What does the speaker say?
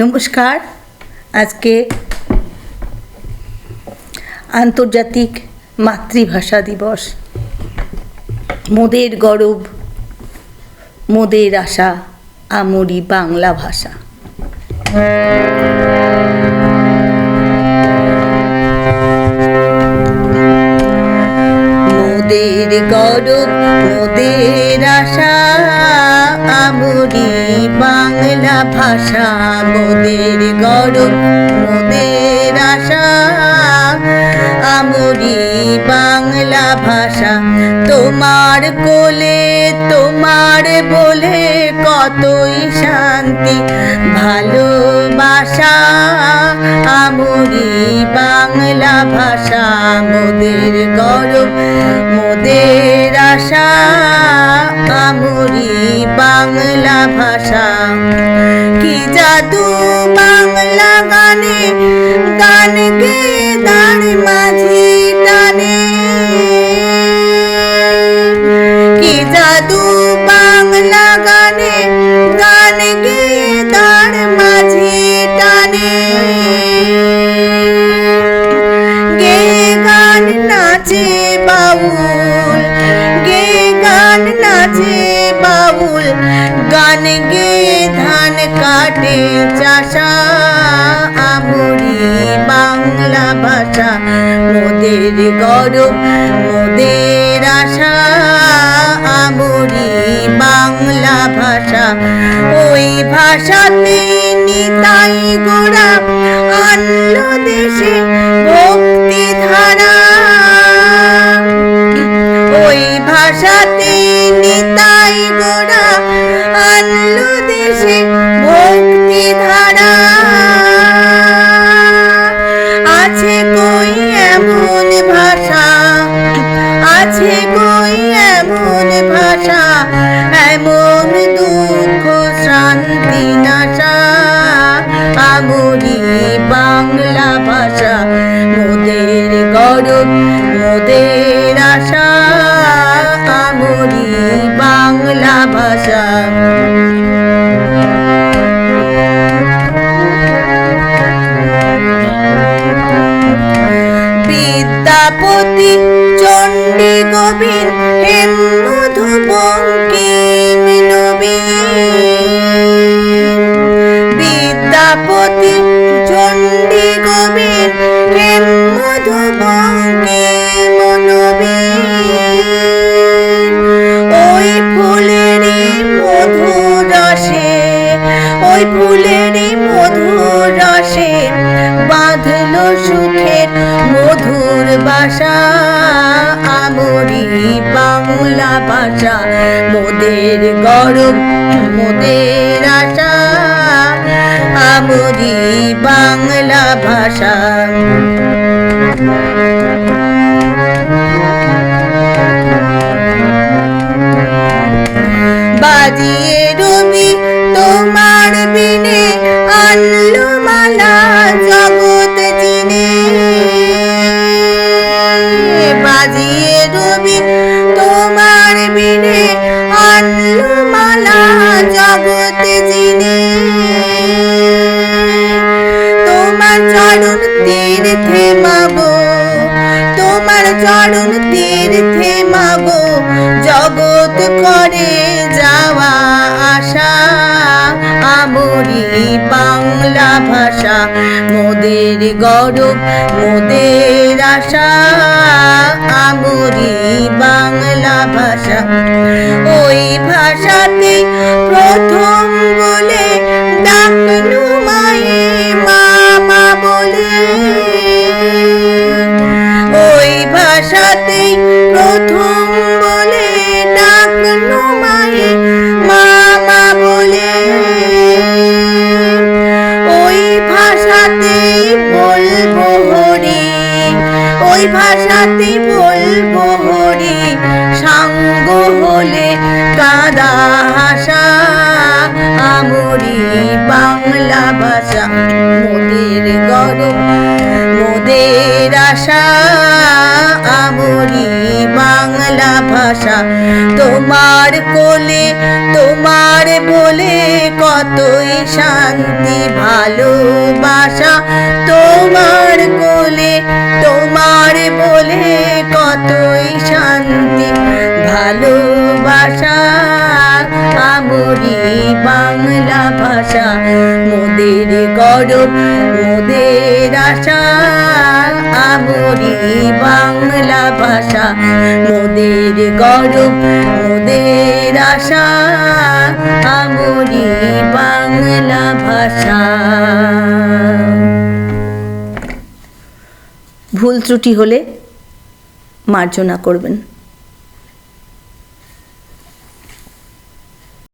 নমস্কার। আজকে আন্তর্জাতিক মাতৃভাষা দিবস। মোদের গরব, মোদের আশা, আমরি বাংলা ভাষা। মোদের গরব, মোদের আশা, আমরি ভাষা মোদের গরব মোদের আশা। আমরি বাংলা ভাষা, তোমার কোলে, তোমার বলে কতই শান্তি, ভালোবাসা। আমরি বাংলা ভাষা মোদের গরব মোদের আশা। আমরি বাংলা ভাষা। গানে গান গে দাঁড় মাঝি টানে। কি জাদু বাংলা গানে গান গে দাঁড় মাঝি টানে। গে গান নাচে বাউল, গে গান নাচে বাউল, গান গে ধান কাটে চাষা। আমরি বাংলা ভাষা, মোদের গরব মোদের আশা। আমরি বাংলা ভাষা, ওই ভাষাতে নিতাই গোড়া আনলো দেশে ভক্তি ধারা ওই ভাষাতে নিতাই গোড়া আনলো দেশে আছে কই এমন ভাষা এমন দুঃখ শান্তি নাশা আমরি গোবিন হেম মধু বঙ্কিম নবীন বিদ্যাপতি চণ্ডী গোবিন হেম মধু বঙ্কিম নবীন ওই মধু রসে, ওই মধু বাঁধলো সুখের বাসা আমরি বাংলা ভাষা মোদের গরম মোদের আশা আমরি বাংলা ভাষা। করে যাওয়া আশা আমরি বাংলা ভাষা মোদের গরব মোদের আশা। হলে কাদা হাসা, আমরি বাংলা ভাষা। মোদের গরম, মোদের আশা, আমরি বাংলা ভাষা। তোমার কোলে, তোমার বলে কতই শান্তি, ভালোবাসা তোমার কোলে, তোমার বলে কতই শান্তি, ভালোবাসা আমরি বাংলা ভাষা, মোদের গরব, মোদের আশা, আমরি বাংলা ভাষা, মোদের গরব, মোদের আশা, আমরি বাংলা ভাষা। ভুল ত্রুটি হলে মার্জনা করবেন।